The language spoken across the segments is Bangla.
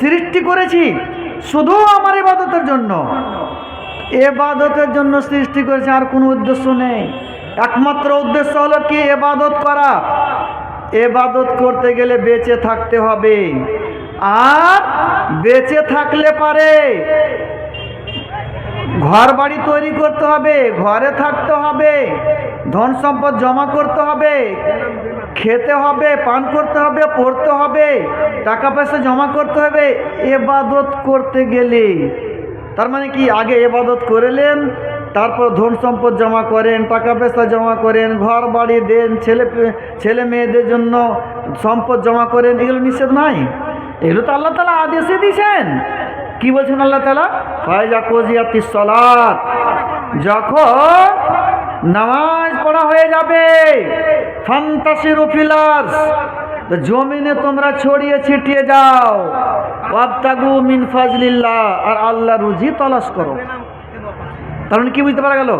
সৃষ্টি করেছি শুধু আমার ইবাদতের জন্য। এবাদতের জন্য সৃষ্টি করেছে আর কোনো উদ্দেশ্য নেই। একমাত্র উদ্দেশ্য হলো কি? এবাদত করা। এবাদত করতে গেলে বেঁচে থাকতে হবে। আর বেঁচে থাকলে পারে ঘর বাড়ি তৈরি করতে হবে, ঘরে থাকতে হবে, ধন সম্পদ জমা করতে হবে খেতে হবে, পান করতে হবে, পড়তে হবে, টাকা পয়সা জমা করতে হবে, এবাদত করতে গেলে। তার মানে কি? আগে এবাদত করলেন তারপর ধন সম্পদ জমা করেন, টাকা পয়সা জমা করেন, ঘর বাড়ি দেন, ছেলে ছেলে মেয়েদের জন্য সম্পদ জমা করেন, এগুলো নিষেধ নাই। এগুলো তো আল্লাহ তালা আদেশে দিয়েছেন। কি বলছেন আল্লাহ তালা? ফায়জা কোজিয়াতি সলাত। যখন নামাজ পড়া হয়ে যাবে ফান্তাসির ফিলার্স তো জমিনে তোমরা ছড়িয়ে ছিটিয়ে যাও। ওয়াবতাগু মিন ফাজলিল্লাহ, আর আল্লাহ রুজি তলাশ করো। মানে কি বুঝতে পারা গেল?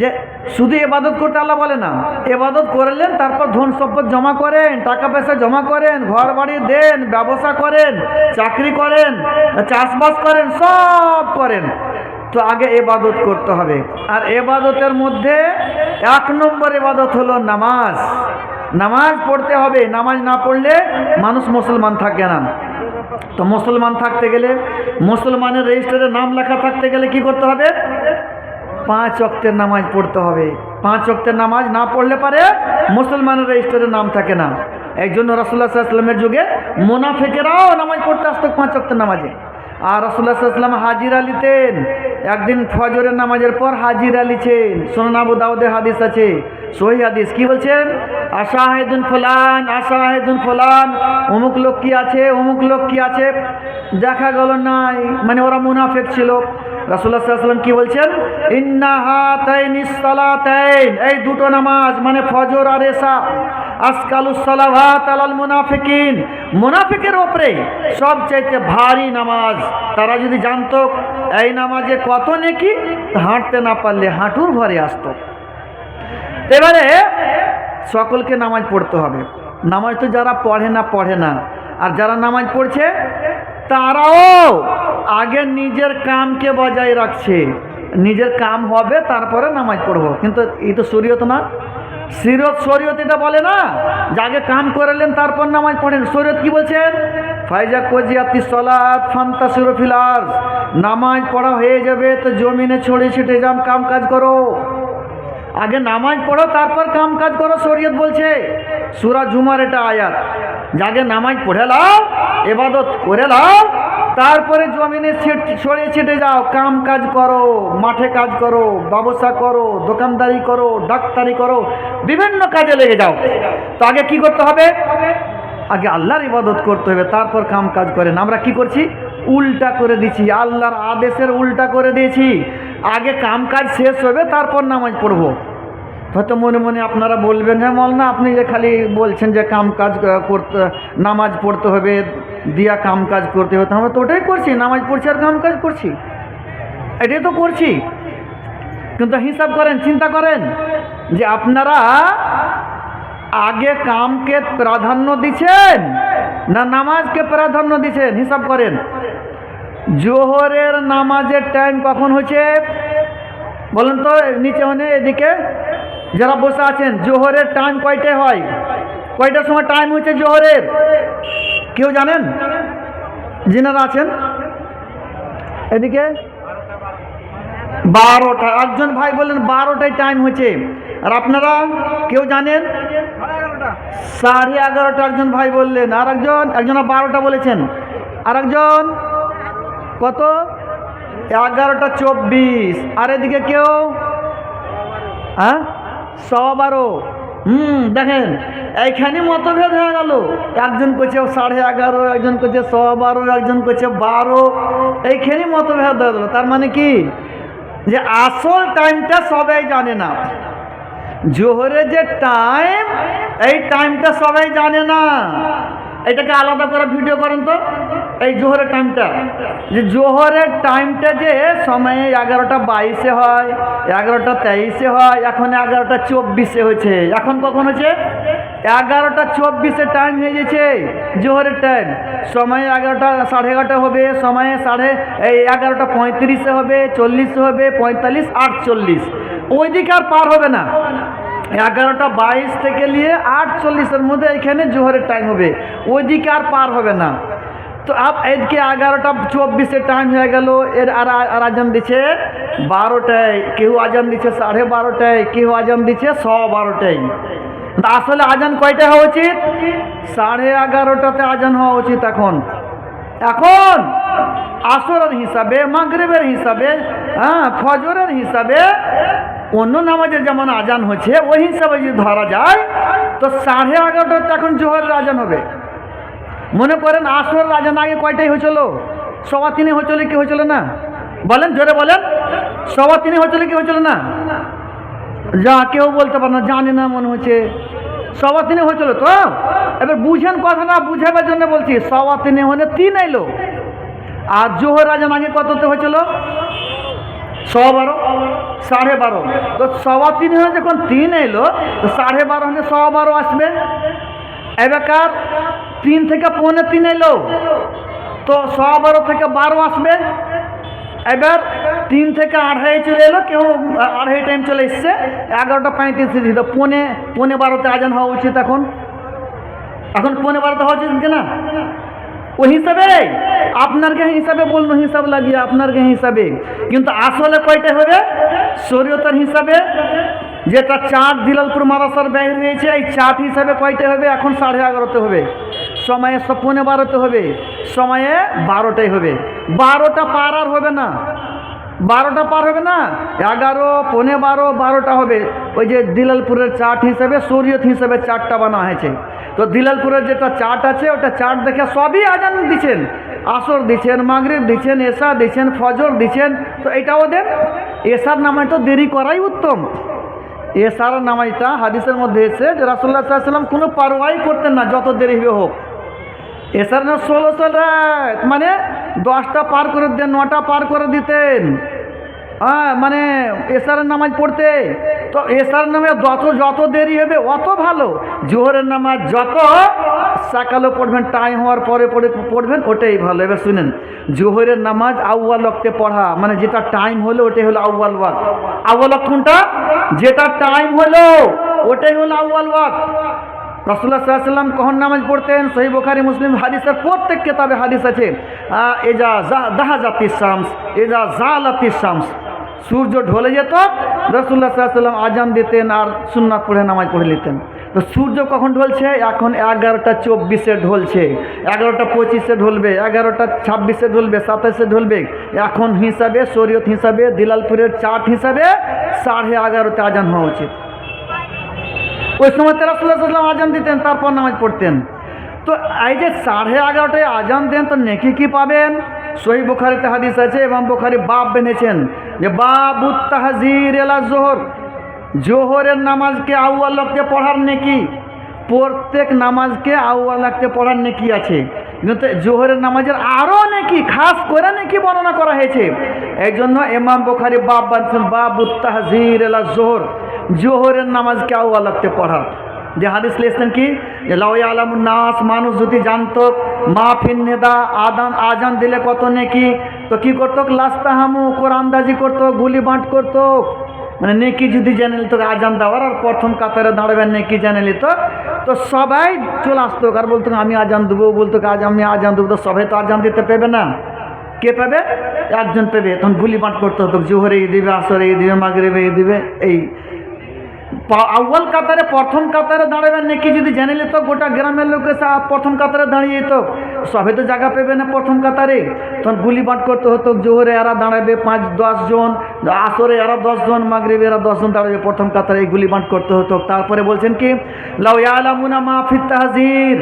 যে শুধু এবাদত করতে আল্লাহ বলে না এবাদত করলেন, তারপর ধন সম্পদ জমা করেন, টাকা পয়সা জমা করেন ঘর বাড়ি দেন, ব্যবসা করেন, চাকরি করেন, চাষবাস করেন, সব করেন। তো আগে এবাদত করতে হবে। আর এবাদতের মধ্যে এক নম্বর এবাদত হলো নামাজ। নামাজ পড়তে হবে, নামাজ না পড়লে মানুষ মুসলমান থাকে না। তো মুসলমান থাকতে গেলে, মুসলমানের রেজিস্টারে নাম লেখা থাকতে গেলে কি করতে হবে? পাঁচ অক্তের নামাজ পড়তে হবে। পাঁচ অক্তের নামাজ না পড়লে পারে মুসলমানের রেজিস্টারে নাম থাকে না। এই জন্য রসুল্লাহ সাল্লামের যুগে মোনাফেকেরাও নামাজ পড়তে আসতো পাঁচ অক্তের নামাজে। আর রসুল্লাহ সাল্লাম হাজিরা লিতেন একদিন ফজরের নামাজের পর হাজিরা লিছেন সোনান আবু দাউদে হাদিস আছে, সহি হাদিস। কি বলছেন? আশাহেদুন ফলান আশাহেদুন ফলান। অমুক লোক কি আছে? অমুক লোক কি আছে? দেখা গেল নাই। মানে ওরা মুনাফেক ছিল। রাসুল্লাহ সাল্লাম কি বলছেন? ইন্নাহাতাইন ইসসালাতাইন এই দুটো নামাজ মানে ফজর আর এসা। আসকালুসালাভাত আলাল মুনাফিকিন। মুনাফিকের ওপরে সবচাইতে ভারী নামাজ। তারা যদি জানতো, এই নামাজে কত নেকি? হাঁটতে না পারলে হাঁটুর ঘরে আসতো। এবারে সকলকে নামাজ পড়তে হবে। নামাজ তো যারা পড়ে না পড়ে না। আর যারা নামাজ পড়ছে, তারাও আগে নিজের কামকে বজায় রাখছে। নিজের কাম হবে, তারপরে নামাজ পড়ব। কিন্তু এই তো শরীয়ত না। সিরত শরীয়ত এটা বলে না? যে আগে কাম করলেন, তারপর নামাজ পড়েন। শরীয়ত কি বলছেন? ফাইজা কোজিয়াতি সলাৎ ফান্তা সুরফিলার নামাজ পড়া হয়ে যাবে, তো জমিনে ছড়িয়ে ছিটে যাম কাম কাজ করো। আগে নামাজ পড়ো, তারপর কাম কাজ করো, শরীয়ত বলছে। সুরা জুমার এটা আয়াত। যাকে নামাজ পড়ে লাও, এবাদত করে লাও তারপরে জমিনে ছড়িয়ে ছিটে যাও। কাম কাজ করো, মাঠে কাজ করো, ব্যবসা করো, দোকানদারি করো, ডাক্তারি করো, বিভিন্ন কাজে লেগে যাও। তো আগে কি করতে হবে? আগে আল্লাহর ইবাদত করতে হবে, তারপর কাম কাজ করেন। আমরা কি করছি? উল্টা করে দিছি। আল্লাহর আদেশের উল্টা করে দিয়েছি। আগে কাম কাজ শেষ হবে, তারপর নামাজ পড়ব। হয়তো মনে মনে আপনারা বলবেন হ্যাঁ মল না আপনি যে খালি বলছেন যে কাম কাজ করতে, নামাজ পড়তে হবে দিয়া কাম কাজ করতে হতো আমরা তো ওটাই করছি, নামাজ পড়ছি আর কাম কাজ করছি। এটাই তো করছি। কিন্তু হিসাব করেন, চিন্তা করেন যে আপনারা আগে কামকে প্রাধান্য দিচ্ছেন না নামাজকে প্রাধান্য দিচ্ছেন? হিসাব করেন। জোহরের নামাজের টাইম কখন হচ্ছে বলুন তো, নিচে হনে, এদিকে। যারা বসে আছেন, জোহরের টাইম কয়টায় হয়? কয়টার সময় টাইম হচ্ছে জোহরের? কেউ জানেন? যিনারা আছেন? এদিকে? বারোটা। একজন ভাই বললেন, বারোটায় টাইম হয়েছে। আর আপনারা কেউ জানেন? সাড়ে এগারোটা একজন ভাই বললেন। আর একজন একজন বারোটা বলেছেন। আর একজন কত? এগারোটা চব্বিশ। আর এদিকে কেউ? হ্যাঁ? সবা বারো হুম, দেখেন, এইখানে মতভেদ হয়ে গেল। একজন করছে সাড়ে এগারো, একজন করছে সবা বারো, একজন করছে বারো। এইখানে মতভেদ হয়ে গেল। তার মানে কি? যে আসল টাইমটা সবাই জানে না। জোহরে যে টাইম এই টাইমটা সবাই জানে না। এটাকে আলাদা করে ভিডিও করেন তো। এই জোহরের টাইমটা যে জোহরের টাইমটা যে সময়ে এগারোটা বাইশে হয়, এগারোটা তেইশে হয়, এখন এগারোটা চব্বিশে হয়েছে। এখন কখন হচ্ছে এগারোটা চব্বিশে টাইম হয়ে গেছে জোহরের টাইম সময় এগারোটা সাড়ে এগারোটা হবে, সময়ে সাড়ে এই এগারোটা পঁয়ত্রিশে হবে, চল্লিশে হবে, পঁয়তাল্লিশ, আটচল্লিশ। ওই দিকে আর পার হবে না। এগারোটা বাইশ থেকে নিয়ে আটচল্লিশের মধ্যে এখানে জোহরের টাইম হবে। ওইদিকে আর পার হবে না। তো আপ এদিকে এগারোটা চব্বিশে টাইম হয়ে গেল, এর আর আর আজান দিচ্ছে বারোটায়, কেউ আজান দিচ্ছে সাড়ে বারোটায়, কেউ আজান দিচ্ছে স বারোটায়। আসলে আজান কয়টা হওয়া উচিত? সাড়ে এগারোটাতে আজান হওয়া উচিত এখন। এখন আসরের হিসাবে, মাগরিবের হিসাবে হ্যাঁ ফজরের হিসাবে অন্য নামাজের যেমন আজান হচ্ছে, ওই হিসাবে যদি ধরা যায়, তো সাড়ে এগারোটাতে এখন জোহরের আজান হবে। মনে করেন আসরের আজান আগে কয়টাই হয়েছিল? সবা তিনে হয়েছিল কি হয়েছিল না? বলেন, জোরে বলেন। সবা তিনে হয়েছিল কি হয়েছিল না? যা কেউ বলতে পারে না, জানি না মনে হচ্ছে। সবা তিনে হয়েছিল তো? এবার বুঝেন কথাটা, বুঝাবার জন্য বলছি সবা তিনে হলে তিন এলো। আর জোহর আজান আগে কততে হয়েছিল? সবা বারো, সাড়ে বারো। তো সবা তিন হয়ে যখন তিন এলো, তো সাড়ে বারো হলে সবা বারো আসবে। এবারকার তিন থেকে পৌনে তিন এলো। তো সবা বারো থেকে বারো আসবে। এবার তিন থেকে আড়াই চলে এলো, কেউ আড়াই টাইম চলে এসছে। এগারোটা পঁয়ত্রিশে দিত পৌনে পৌনে বারোতে আজান হওয়া উচিত এখন। এখন পৌনে বারোতে হওয়া উচিত কিনা ওই হিসাবে আপনার গে হিসাবে বলব হিসাব লাগিয়ে আপনার গে হিসাবে। কিন্তু আসলে কয়টা হবে? শরীয়তের হিসাবে যেটা চাট দিলালপুর মারাসার ব্যয় রয়েছে, এই চাট হিসাবে কয়টা হবে? এখন সাড়ে এগারোতে হবে। সময়ে পৌনে বারোতে হবে। সময়ে বারোটাই হবে। বারোটা পার আর হবে না। বারোটা পার হবে না? এগারো, পৌনে বারো, বারোটা হবে। ওই যে দিলালপুরের চাট হিসেবে, শরীয়ত হিসেবে চারটা বানা হয়েছে। তো দিলালপুরের যেটা চাট আছে, ওটা চাট দেখে সবই আজান দিচ্ছেন। আসর দিচ্ছেন, মাগরিব দিচ্ছেন এসা দিচ্ছেন, ফজর দিচ্ছেন। তো এটাও দেন এশার নামায় তো দেরি করাই উত্তম। এশার নামাইটা হাদিসের মধ্যে এসে যে রাসুল্লাহ সাল্লাম কোনো পারোয়াই করতেন না, যত দেরি হোক। এসার না ষোলো সাল রাত মানে দশটা পার করে দিতেন নটা পার করে দিতেন। হ্যাঁ মানে এসারের নামাজ পড়তে। তো এসার নামে যত যত দেরি হবে অত ভালো। জোহরের নামাজ যত সকালে পড়বেন টাইম হওয়ার পরে পরে পড়বেন, ওটাই ভালো। এবার শুনেন, জোহরের নামাজ আউয়াল ওয়াক্তে পড়া মানে যেটা টাইম হলো ওটাই হলো আউয়াল ওয়াক আউয়াল কোনটা? যেটা টাইম হলো, ওটাই হলো আউয়াল ওয়াক রসুল্লাহ সাল্লাম কখন নামাজ পড়তেন? সহি বোখারি, মুসলিম হাদিসের প্রত্যেক কেতাবে হাদিস আছে এজা দাহা জাতির শামস এজা জালাতির শামস সূর্য ঢলে যেত রসুল্লাহ সাল্লাম আজান দিতেন আর সুন্নাত পড়ে নামাজ পড়ে নিতেন তো সূর্য কখন ঢলছে? এখন এগারোটা চব্বিশে ঢলছে। এগারোটা পঁচিশে ঢলবে, এগারোটা ছাব্বিশে ঢলবে, সাতাশে ঢলবে। এখন হিসাবে, শরীয়ত হিসাবে, দিলালপুরের চাট হিসাবে সাড়ে এগারোতে আজান হওয়া উচিত। ওই সময় তেরাসুল্লাহ আজান দিতেন, তারপর নামাজ পড়তেন। তো এই যে সাড়ে এগারোটায় আজান দেন, তো নেকি কি পাবেন? সহি বুখারিতে হাদিস আছে এবং বুখারি বাপ বেঁধেছেন যে বাবু তাহাজির এলা জোহর। জোহরের নামাজকে আউ্বালককে পড়ার নেকি? প্রত্যেক নামাজকে আউ্বালাককে পড়ার নেকি আছে। কিন্তু জোহরের নামাজের আরও নেকি, খাস করে নেকি বর্ণনা করা হয়েছে। এই জন্য এমাম বুখারি বাপ বানছেন বাবু তাহাজির এলা জোহর। জোহরের নামাজকে আউ্বা লাগতে পড়া। যে হাদিস লিখছেন কি? যে নাস, মানুষ যদি জানতো মা ফিন নেদা, আদান, আজান দিলে কত নেকি? তো কি করতো? লাস্তাহামু কোরআনদাজি করতো, গুলি বাঁট করতো। মানে নেকি যদি জানিল তো আজান দেওয়ার, আর প্রথম কাতারে দাঁড়াবেন নেকি জানিলি তো তো সবাই চলে আসতো। আর বলতো, আমি আজান দেবো। বলতো আজ আমি আজান দেবো? তো সবাই তো আজান দিতে পেবে না। কে পাবে? একজন পেবে। তখন গুলি পাঠ করতে হতো, জোহরে এই দিবে, আসরে এই দিবে, মাগরেবে এই দিবে। এই আউ্বাল কাতারে, প্রথম কাতারে দাঁড়াবেন নাকি যদি জেনে নিত, গোটা গ্রামের লোক প্রথম কাতারে দাঁড়িয়ে যেত সবে তো জায়গা পেবে না প্রথম কাতারে। তখন গুলি বাট করতে হতো, জোহরে এরা দাঁড়াবে পাঁচ দশজন আসরে এরা দশজন মাগরিবে এরা দশজন দাঁড়াবে প্রথম কাতারে গুলি বাট করতে হতো। তারপরে বলছেন কি, লাউ ইয়ালামুনা মাহফিত তাহজির।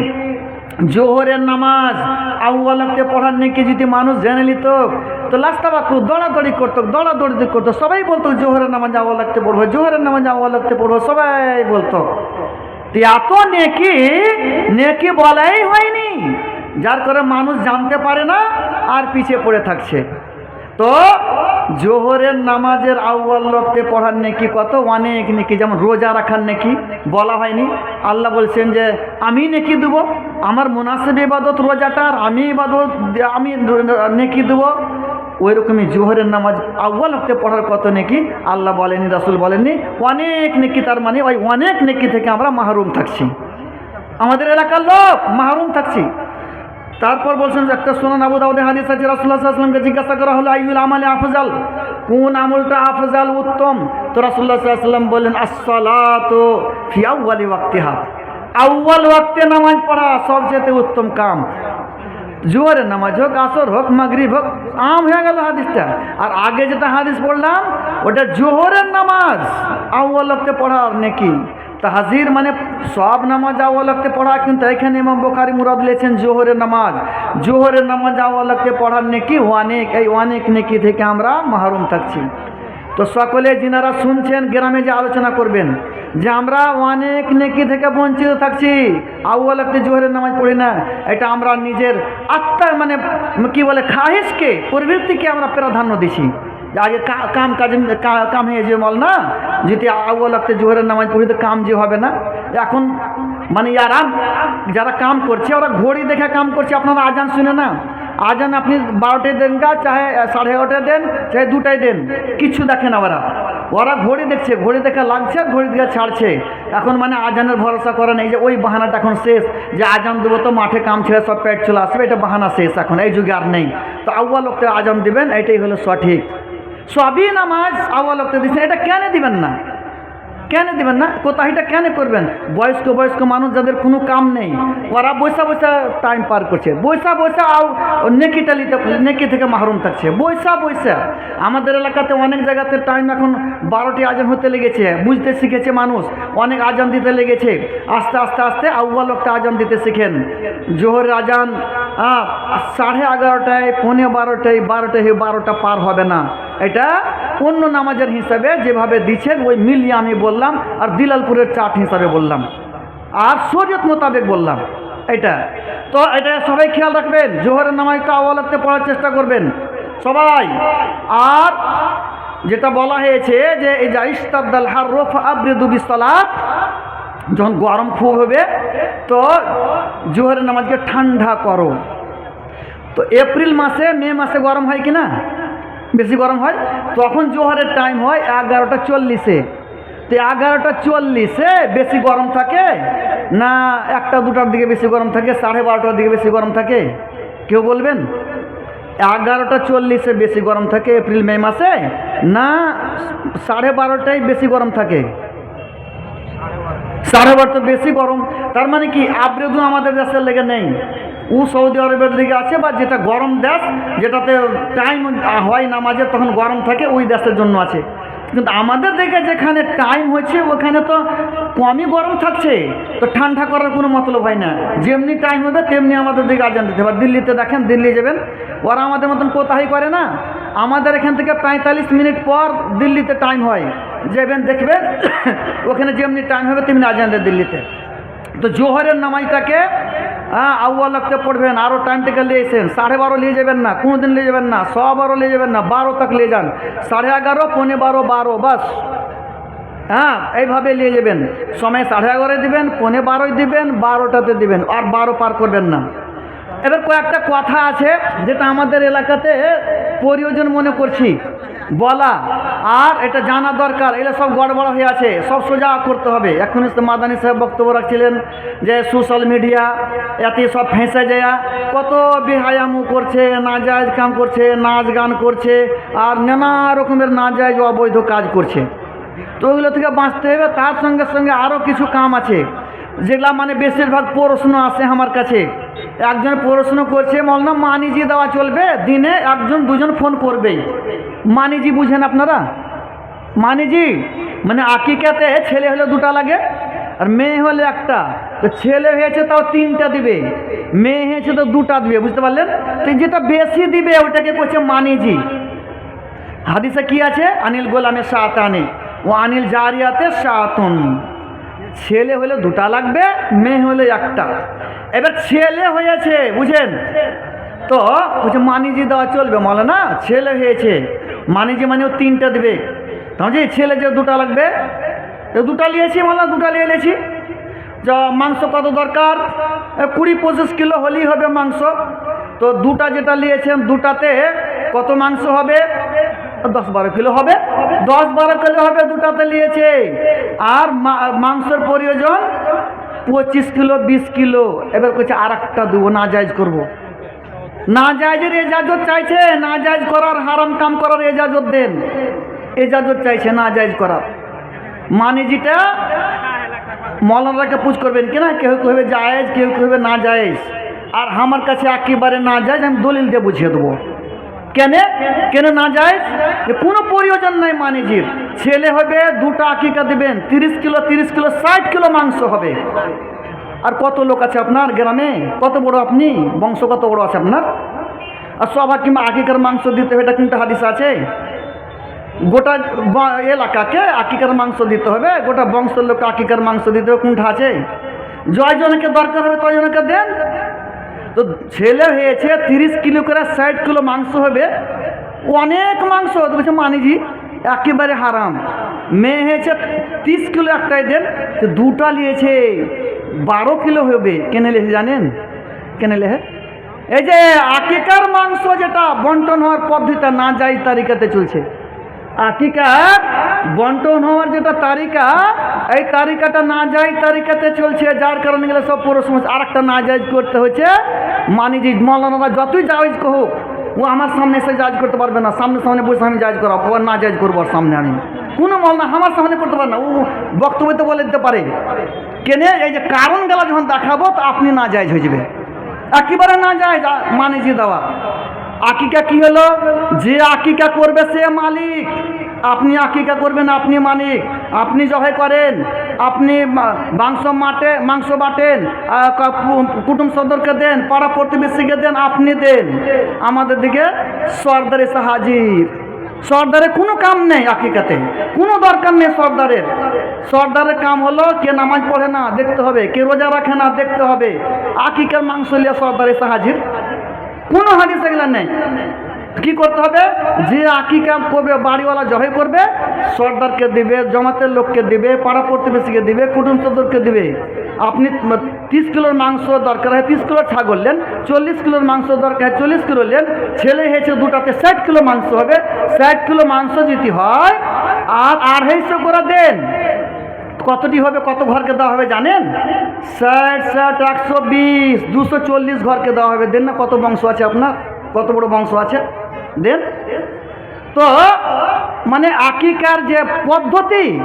জোহরের নামাজ আউ্বালাকে পড়ার নেকি যদি মানুষ জেনে নিত, তো লাস্তা বাকু দৌড়াদৌড়ি করতো দৌড়াদৌড়ি করতো। সবাই বলতো, জোহরের নামাজ আউ্বা লাগতে পড়ব জোহরের নামাজ আউ্বা লাগতে পড়ব সবাই বলতো। তো এত নেকি নেকি বলাই হয়নি, যার করে মানুষ জানতে পারে না, আর পিছিয়ে পড়ে থাকছে। তো জোহরের নামাজের আউ্বাল রক্তে পড়ার নেকি কত? অনেক নেকি। যেমন রোজা রাখার নেকি। বলা হয়নি। আল্লাহ বলছেন যে, আমি নেকি দেবো। আমার মুনাসিব ইবাদত রোজাটার আমি ইবাদত আমি নেকি দেবো। ওই রকমই জোহরের নামাজ আউ্বাল রক্তে পড়ার কত নেকি? আল্লাহ বলেনি রাসুল বলেননি। অনেক নেকি তার মানে ওই অনেক নেকি থেকে আমরা মাহরুম থাকছি। আমাদের এলাকার লোক মাহরুম থাকছি। তারপর বলছেন যে একটা সোনান আবু দাউদে হাদিস আছে রাসুল্লাহ সাল্লামকে জিজ্ঞাসা করা হলো আইউল আমালে আফজাল? কোন আমলটা আফজাল উত্তম? তো রাসুল্লাহ সাল্লাম বললেন, আসসালাত ফিয়াউয়ালি ওয়াক্তিহা। আউ্বাল ওয়াক্তে নামাজ পড়া সবচেয়ে উত্তম কাম। জোয়ারের নামাজ হোক, আসর হোক, মাগরিব হোক, আম হয়ে গেল হাদিসটা। আর আগে যেটা হাদিস পড়লাম, ওটা জোহরের নামাজ। আউ্বাল ওয়াক্তে পড়ার নাকি? তাহাজির মানে সব নামাজ লাগতে পড়া, কিন্তু এখানে ইমাম বোখারি মুরাদ লেছেন জোহরের নামাজ। জোহরের নামাজ লাগতে পড়ার নেকি অনেক এই অনেক নেকি থেকে আমরা মাহরুম থাকছি। তো সকলে যিনারা শুনছেন, গ্রামে যে আলোচনা করবেন, যে আমরা অনেক নেকি থেকে বঞ্চিত থাকছি আউ্য়া লাগতে জোহরের নামাজ পড়ি না, এটা আমরা নিজের আত্মার মানে কি বলে খাহিসকে প্রবৃত্তিকে আমরা প্রাধান্য দিছি। আগে কাম কাজ কাম হয়ে যে বল না? যদি আউ্য়া লাগতে জোহরের নামাজ পড়ি তো কাম যে হবে না। এখন মানে ইয়ারা, যারা কাম করছে, ওরা ঘড়ি দেখে কাম করছে, আপনারা আজান শুনে না? আজান আপনি বারোটায় দেন গা, চাহে, সাড়ে এগারোটায় দেন, চাহে দুটায় দেন, কিছু দেখে না ওরা। ওরা ঘড়ি দেখছে, ঘড়ি দেখে লাগছে, ঘড়ি দেখে ছাড়ছে। এখন মানে আজানের ভরসা করে নেই যে ওই বাহানাটা এখন শেষ। যে আজান দেবো তো মাঠে কাম ছেড়ে সব পেট চলে আসবে, এটা বাহানা শেষ এখন, এই যুগে আর নেই। তো আউ্য়া লোকতে আজান দিবেন, এটাই হলো সঠিক। সবই নামাজ আউ্য়া লোকতে দিচ্ছেন। এটা কেন দিবেন না? কেন দিবেন না? কোথাহিটা কেন করবেন? বয়স্ক বয়স্ক মানুষ যাদের কোনো কাম নেই, ওরা বৈশা বৈশা টাইম পার করছে। বৈশা বৈশা আও নেকিটা নিতে নেকি থেকে মাহরুম থাকছে। বৈশা বৈশা, আমাদের এলাকাতে অনেক জায়গাতে টাইম এখন বারোটি আজান হতে লেগেছে, বুঝতে শিখেছে মানুষ, অনেক আজান দিতে লেগেছে। আস্তে আস্তে আস্তে আউ্বা লোকটা আজান দিতে শিখেন। জোহরের আজান সাড়ে এগারোটায়, পৌনে বারোটায় বারোটায় বারোটা পার হবে না। এটা অন্য নামাজের হিসাবে যেভাবে দিচ্ছেন, ওই মিলিয়ে আমি বললাম আর দিলালপুরের চাট হিসাবে বললাম। আর শরীয়ত মোতাবেক বললাম। এটা। তো এটা সবাই খেয়াল রাখবেন, জোহরের নামাজটা আওয়ালাতে পড়ার চেষ্টা করবেন। সবাই। আর যেটা বলা হয়েছে যে, এই যে ইস্তাদ্দাল হার রফ আব্রেদু বিসলাত, যখন গরম খুব হবে, তো জোহরের নামাজকে ঠান্ডা করো। তো এপ্রিল মাসে মে মাসে গরম হয় কি না বেশি গরম হয়, তখন জোহরের টাইম হয় এগারোটা চল্লিশে। তো এগারোটা চল্লিশে বেশি গরম থাকে না একটা দুটার দিকে বেশি গরম থাকে, সাড়ে বারোটার দিকে বেশি গরম থাকে? কেউ বলবেন? এগারোটা চল্লিশে বেশি গরম থাকে এপ্রিল, মে মাসে না সাড়ে বারোটায় বেশি গরম থাকে? সাড়ে বারোটা বেশি গরম। তার মানে কি আবরেদু আমাদের দেশের লেগে নেই। ও সৌদি আরবের দিকে আছে বা যেটা গরম দেশ, যেটাতে টাইম হয় নামাজের, তখন গরম থাকে, ওই দেশের জন্য আছে। কিন্তু আমাদের দিকে যেখানে টাইম হয়েছে, ওখানে তো কমই গরম থাকছে। তো ঠান্ডা করার কোনো মতলব হয় না। যেমনি টাইম হবে, তেমনি আমাদের দিকে আজান দিতে হবে। দিল্লিতে দেখেন, দিল্লি যাবেন, ওরা আমাদের মতন কোথায় করে না? আমাদের এখান থেকে পঁয়তাল্লিশ মিনিট পর দিল্লিতে টাইম হয়। যাবেন, দেখবেন, ওখানে যেমনি টাইম হবে, তেমনি আজান দেয় দিল্লিতে। তো জোহরের নামাজটাকে হ্যাঁ আউ্য়া লাগতে পড়বেন আরও টাইম থেকে নিয়েছেন সাড়ে বারো নিয়ে যাবেন না কোনো দিন নিয়ে যাবেন না, ছ বারো নিয়ে যাবেন না, বারো তক নিয়ে যান। সাড়ে এগারো, পৌনে বারো বারো, বাস। হ্যাঁ এইভাবে নিয়ে যাবেন। সময় সাড়ে এগারোয় দিবেন, পৌনে বারোয় দিবেন, বারোটাতে দিবেন, আর বারো পার করবেন না। এবার কয়েকটা কথা আছে, যেটা আমাদের এলাকাতে প্রয়োজন মনে করছি। বলা, আর এটা জানা দরকার এটা সব গড়বড় হয়ে আছে, সব সোজা করতে হবে। এখন মাদানী সাহেব বক্তব্য রাখছিলেন যে সোশ্যাল মিডিয়া এতে সব ফেঁসে যায়, কত বেহায়ামু করছে, নাজায়জ কাম করছে, নাচ গান করছে, আর নানা রকমের নাজায়জ অবৈধ কাজ করছে। তো ওইগুলো থেকে বাঁচতে হবে, তার সঙ্গে সঙ্গে আরও কিছু কাম আছে, যেগুলা মানে বেশিরভাগ প্রশ্ন আসে আমার কাছে। একজন প্রশ্ন করছে, মলনা মানিজি দেওয়া চলবে, দিনে একজন, দুজন ফোন করবেই। মানিজি বুঝেন আপনারা? মানিজি মানে আকিকাতে ছেলে হলে দুটা লাগে, আর মেয়ে হলে একটা। তো ছেলে হয়েছে তাও তিনটা দিবে, মেয়ে হয়েছে তো দুটা দিবে, বুঝতে পারলেন? তো যেটা বেশি দিবে ওটাকে করছে মানিজি। হাদিসে কি আছে? আনিল গোলামে সাতানে, ও আনিল জারিয়াতে সাতন। ছেলে হলে দুটা লাগবে, মেয়ে হলে একটা। এবার ছেলে হয়েছে, বুঝেন? তো বলছে, মানিজি দেওয়া চলবে। বলে, না, ছেলে হয়েছে। মানিজি মানে ও তিনটা দেবে। তাহলে ছেলে যে দুটা লাগবে? তো দুটা নিয়েছি মানে দুটা নিয়ে নিয়েছি যা মাংস কত দরকার? কুড়ি পঁচিশ কিলো হলেই হবে মাংস। তো দুটা যেটা নিয়েছেন, দুটাতে কত মাংস হবে? দশ বারো কিলো হবে। দশ বারো কিলো হবে দুটাতে নিয়েছে। আর মাংসের প্রয়োজন পঁচিশ কিলো, বিশ কিলো, এবার করছে আর একটা দেবো না জায়জ করব। না জায়জের এজাজত চাইছে না জায়জ করার হারাম কাম করার এজাজত দেন। এজাজত চাইছে না জায়জ করার। মানে যেটা মৌলানাকে পুজ করবেন কিনা? কেউ কেউ জায়েজ কেউ কেউ না জায়েজ আর আমার কাছে একেবারে না জায়েজ আমি দলিল দিয়ে বুঝিয়ে দেবো। কেন? কেন না যায়? কোনো প্রয়োজন নাই মানিজির। ছেলে হবে, দুটা আকিকা দিবেন, তিরিশ কিলো তিরিশ কিলো, ষাট কিলো মাংস হবে। আর কত লোক আছে আপনার গ্রামে? কত বড় আপনি? বংশ কত বড় আছে আপনার? আর সবার কিংবা আকিকার মাংস দিতে হবে, এটা কিন্তু হাদিস আছে। গোটা এলাকাকে আকিকার মাংস দিতে হবে, গোটা বংশের লোককে আকিকার মাংস দিতে হবে, কোনটা আছে? জয়জনকে দরকার হবে তয়জনকে দেন। তো ছেলে হয়েছে তিরিশ কিলো করে ষাট কিলো মাংস হবে। অনেক মাংস তো বলছে মানিজি একেবারে হারাম। মেয়ে হয়েছে তিরিশ কিলো একটাই দেন। তো দুটা নিয়েছে, বারো কিলো হবে। কেনে লেহে জানেন? কেনে লেহে এই যে আকিকার মাংস যেটা বন্টন হওয়ার পদ্ধতিটা না যাই তালিকাতে চলছে। আকিকার বন্টন হওয়ার যেটা তালিকা এই তালিকাটা না যাই তালিকাতে চলছে, যার কারণে গেলে সব পুরো সমস্যা আর একটা না জায়জ করতে হচ্ছে মানি যে মৌলানারা যতই জায়জ হোক ও আমার সামনে এসে জাজ করতে পারবে না। সামনে সামনে বসে আমি জাজ করাবো, ও না জাজ করব ওর সামনে আমি। কোনো মৌলানা আমার সামনে করতে পারে না। ও বক্তব্য তো বলে দিতে পারে। কেনে এই যে কারণ গেলা যখন দেখাবো, তো আপনি না জায়জ হয়ে যাবে। একেবারে না যায় মানে যে দেওয়া। আকিকা কি হলো? যে আকিকা করবে সে মালিক। আপনি আকিকা করবেন, আপনি মালিক। আপনি জবাই করেন, আপনি মাংস মাটে মাংস বাটেন কুটুম সদরকে দেন, পাড়া প্রতিবেশীকে দেন, আপনি দেন। আমাদের দিকে সর্দার সাহাজির। সর্দারের কোনো কাম নেই আকিকাতে। কোনো দরকার নেই সর্দারের। সর্দারের কাম হলো কে নামাজ পড়ে না, দেখতে হবে। কে রোজা রাখে না, দেখতে হবে। আকিকার মাংস লিয়া সর্দার এসে হাজির কোনো হাদিস এগুলো নেই। কি করতে হবে? যে আকিকা করবে, বাড়িওয়ালা জবাই করবে, সর্দারকে দিবে, জমাতের লোককে দিবে, পাড়া প্রতিবেশীকে দিবে কুটুম সদরকে দিবে। আপনি তিরিশ কিলোর মাংস দরকার হয়, তিরিশ কিলো ছাগল নেন, চল্লিশ কিলোর মাংস দরকার হয়, চল্লিশ কিলো নেন, ছেলে হয়েছে দুটাতে ষাট কিলো মাংস হবে, ষাট কিলো মাংস যদি হয়, আর আড়াইশো করে দেন। কতটি হবে, কত ঘরকে দেওয়া হবে জানেন? ষাট ষাট, একশো বিশ, দুশো চল্লিশ ঘরকে দেওয়া হবে। দেন না কত বংশ আছে আপনার? কত বড় বংশ আছে? দেন। তো মানে আকিকার যে পদ্ধতি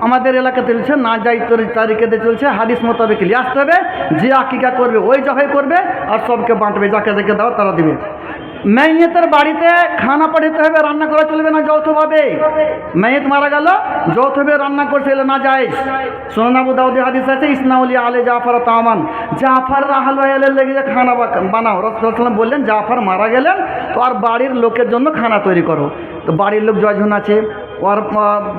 আমাদের এলাকাতে চলছে, না যাই তরি- তারিখেতে চলছে, হাদিস মোতাবেক নিয়ে আসতে হবে, যে আকিকা করবে, ওই জবাই করবে, আর সবকে বাঁটবে, যাকে যাকে দাও তারা দিবে। মেয়েতের বাড়িতে খানা পাঠাতে হবে, রান্না করা চলবে না যৌথভাবে? মেয়েত মারা গেল, যৌথভাবে রান্না করছে এলে না যায় সোনান আবু দাউদি হাদিস আছে, ইসনাউলি আলে জাফর তামান জাফর রাহাল এলে লেগে যে খানা বানাও। রসুলাম বললেন, জাফর মারা গেলেন, তো আর বাড়ির লোকের জন্য খানা তৈরি করো। তো বাড়ির লোক জয়জন আছে, ওর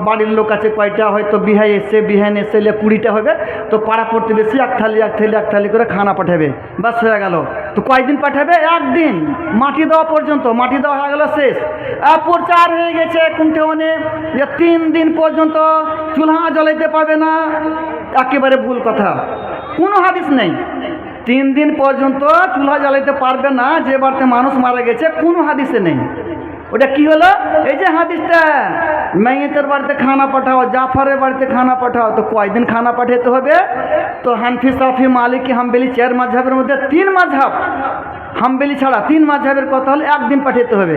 বাড়ির লোক আছে কয়টা, হয়তো বিহাই এসছে বিহান এসছে কুড়িটা হবে, তো পাড়া প্রতিবেশী এক থালি এক থালি এক থালি করে খানা পাঠাবে। বাস হয়ে গেল। তো কয়েকদিন পাঠাবে? একদিন। মাটি দেওয়া পর্যন্ত, মাটি দেওয়া হয়ে গেল শেষ। প্রচার হয়ে গেছে কোনটা মানে যে তিন দিন পর্যন্ত চুলহা জ্বলাইতে পাবে না। একেবারে ভুল কথা। কোনো হাদিস নেই। তিন দিন পর্যন্ত চুলহা জ্বালাইতে পারবে না, যে বাড়িতে মানুষ মারা গেছে, কোনো হাদিসে নেই। ওটা কি হলো? এই যে হাদিসটা মেয়েতের বাড়িতে খানা পাঠাও, জাফরের বাড়িতে খানা পাঠাও, তো কয়দিন খানা পাঠাতে হবে? তো হানফি, সাফি, মালিকি, হামবেলি চার মাঝহের মধ্যে তিন মাঝহাব। হামবেলি ছাড়া তিন মাঝহের কথা হলে একদিন পাঠাতে হবে।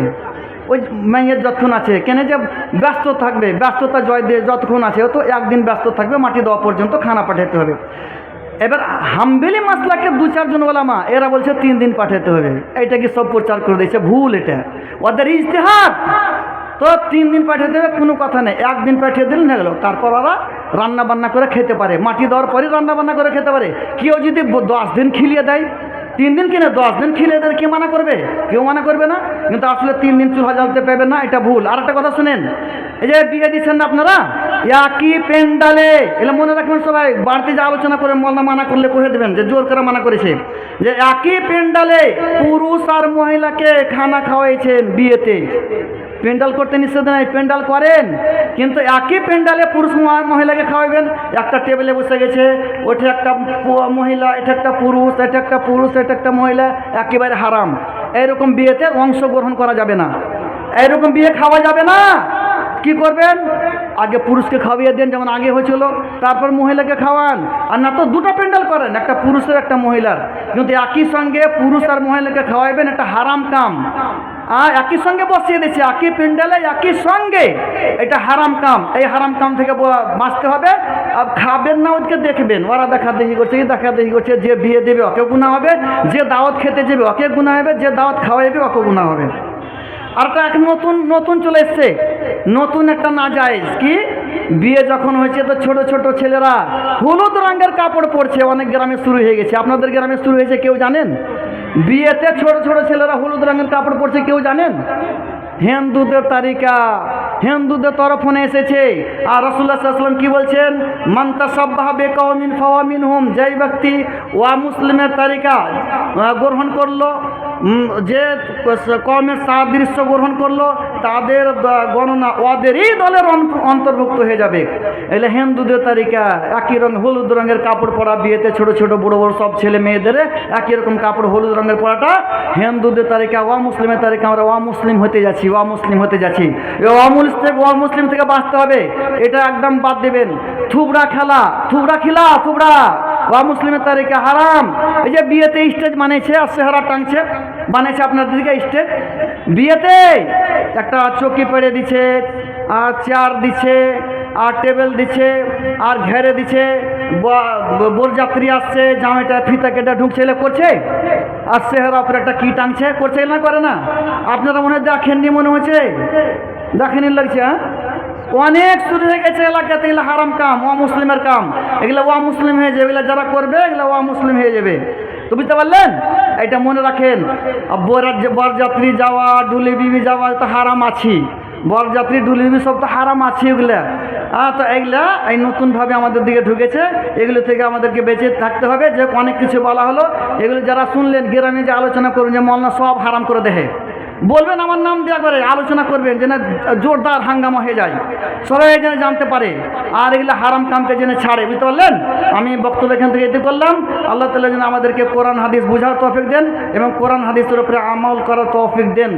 ওই মেয়ের যতক্ষণ আছে, কেন যে ব্যস্ত থাকবে, ব্যস্ততা জয় দিয়ে যতক্ষণ আছে, ও তো একদিন ব্যস্ত থাকবে, মাটি দেওয়া পর্যন্ত খানা পাঠাতে হবে। এবার হামবেলি মাসলাকে দু চারজন ওলামা এরা বলছে তিন দিন পাঠাতে হবে। এটা কি সব প্রচার করে দিয়েছে? ভুল এটা। ওদের ইজতেহার তো তিন দিন পাঠিয়ে দেবে কোনো কথা নেই। একদিন পাঠিয়ে দিলেন, হয়ে গেল। তারপর ওরা রান্না বান্না করে খেতে পারে। মাটি দেওয়ার পরে রান্না বান্না করে খেতে পারে। কেউ যদি দশ দিন খিলিয়ে দেয় তিন দিন কিনে, দশ দিন খিলে এদের কে মানা করবে? কেউ মানা করবে না। কিন্তু আসলে তিন দিন চুলহা জ্বালতে পারবেন না, এটা ভুল। আর একটা কথা শুনেন, এই যে বিয়ে দিচ্ছেন না আপনারা? একই পেন্ডালে? এগুলো মনে রাখবেন সবাই, বাড়তি যে আলোচনা করে মলনা মানা করলে কহে দেবেন, যে জোর করে মানা করেছে। যে একই পেন্ডালে পুরুষ আর মহিলাকে খানা খাওয়াইছেন বিয়েতে। পেন্ডাল করতে নিষেধ নাই, পেন্ডাল করেন। কিন্তু একই পেন্ডালে পুরুষ মহ- মহিলাকে খাওয়াবেন একটা টেবিলে বসে গেছে ওঠে একটা মহিলা, এটা একটা পুরুষ, এটা একটা পুরুষ, এটা একটা মহিলা, একেবারে হারাম। এইরকম বিয়েতে অংশগ্রহণ করা যাবে না। এইরকম বিয়ে খাওয়া যাবে না। কি করবেন? আগে পুরুষকে খাওয়িয়ে দেন, যেমন আগে হয়েছিল, তারপর মহিলাকে খাওয়ান। আর না তো দুটো প্যান্ডেল করেন, একটা পুরুষের, একটা মহিলার। কিন্তু একই সঙ্গে পুরুষ আর মহিলাকে খাওয়াইবেন একটা হারাম কাম। একই সঙ্গে বসিয়ে দিচ্ছে একই প্যান্ডেলে, একই সঙ্গে। এটা হারাম কাম। এই হারাম কাম থেকে বাঁচতে হবে। আর খাবেন না, ওদেরকে দেখবেন। ওরা দেখা দেখি করছে কি দেখা দেখি করছে, যে বিয়ে দেবে ওকে গুণা হবে। যে দাওয়াত খেতে যাবে ওকে গুণা হবে। যে দাওয়াত খাওয়াইবে ওকে গুণা হবে। আর একটা এক নতুন নতুন চলে এসছে। নতুন একটা না যায় কি? বিয়ে যখন হয়েছে তো ছোট ছোট ছেলেরা হলুদ রঙের কাপড় পরছে। অনেক গ্রামে শুরু হয়ে গেছে। আপনাদের গ্রামে শুরু হয়েছে কেউ জানেন? বিয়েতে ছোট ছোট ছেলেরা হলুদ রঙের কাপড় পরছে, কেউ জানেন? হিন্দুদের তারিকা, হিন্দুদের তরফ তরফনে এসেছে। আর রসুল্লাহ সাল্লাম কি বলছেন? মান্তা সব্বাহ বেকমিন ফওয়ামিন হোম যেই ব্যক্তি ওয়া মুসলিমের তারিকা গ্রহণ করল যে কমের সাদৃশ্য গ্রহণ করল, তাদের গণনা ওদেরই দলের অন- অন্তর্ভুক্ত হয়ে যাবে। এলে হিন্দুদের তালিকা একই রঙ হলুদ রঙের কাপড় পরা বিয়েতে ছোট ছোট বড় বড় সব ছেলে মেয়েদের একই রকম কাপড় হলুদ রঙের পরাটা হিন্দুদের তালিকা ওয়া মুসলিমের তালিকা আমরা ওয়া মুসলিম হতে যাচ্ছি, ওয়া মুসলিম হতে যাচ্ছি। ওয়া মুসলিম ওয়া মুসলিম থেকে বাঁচতে হবে, এটা একদম বাদ দেবেন। থুবড়া খেলা থুবড়া খেলা, থুবড়া। ওয়া মুসলিমের তারিখে হারাম। এই যে বিয়েতে স্টেজ বানিয়েছে, আর সেহারা টাংছে বানিয়েছে আপনার দিকে স্টেজ। বিয়েতে একটা চৌকি পেড়ে দিছে, আর চেয়ার দিচ্ছে আর টেবিল দিচ্ছে আর ঘেরে ব- ব- বরযাত্রী আসছে, জামাইটা ফিতা কেটে ঢুকছে এলে করছে? আর সেহারা উপরে একটা কি টাংছে করছে না করে না? আপনারা মনে হয় দেখেননি মনে হচ্ছে দেখেনি লাগছে হ্যাঁ? অনেক শুরু হয়ে গেছে এলাকাতে, এগুলো হারাম কাম ওয়া মুসলিমের কাম। এগুলো ওয়া মুসলিম হয়ে যাবে, এগুলো যারা করবে, এগুলো ওয়া মুসলিম হয়ে যাবে। তো বুঝতে পারলেন? এটা মনে রাখেন বরযাত্রী যাওয়া, ডুলি বিবি যাওয়া তো হারাম আছি। বরযাত্রী, ডুলি বিবি সব তো হারাম আছে এগুলা। হ্যাঁ তো এগুলা এই নতুনভাবে আমাদের দিকে ঢুকেছে। এগুলো থেকে আমাদেরকে বেঁচে থাকতে হবে। যে অনেক কিছু বলা হলো, এগুলো যারা শুনলেন, গ্রামে যে আলোচনা করুন যে মলনা সব হারাম করে দেহে। বলবেন আমার নাম দেওয়া করে আলোচনা করবেন যেন জোরদার হাঙ্গামা হয়ে যায়। সবাই যেন জানতে পারে, আর এগুলো হারাম কামকে যেন ছাড়ে। বুঝতে পারলেন? আমি বক্তব্য এখান থেকে এতে করলাম। আল্লাহ তালা যেন আমাদেরকে কোরআন, হাদিস বোঝার তৌফিক দেন এবং কোরআন, হাদিসের উপরে আমল করার তৌফিক দেন।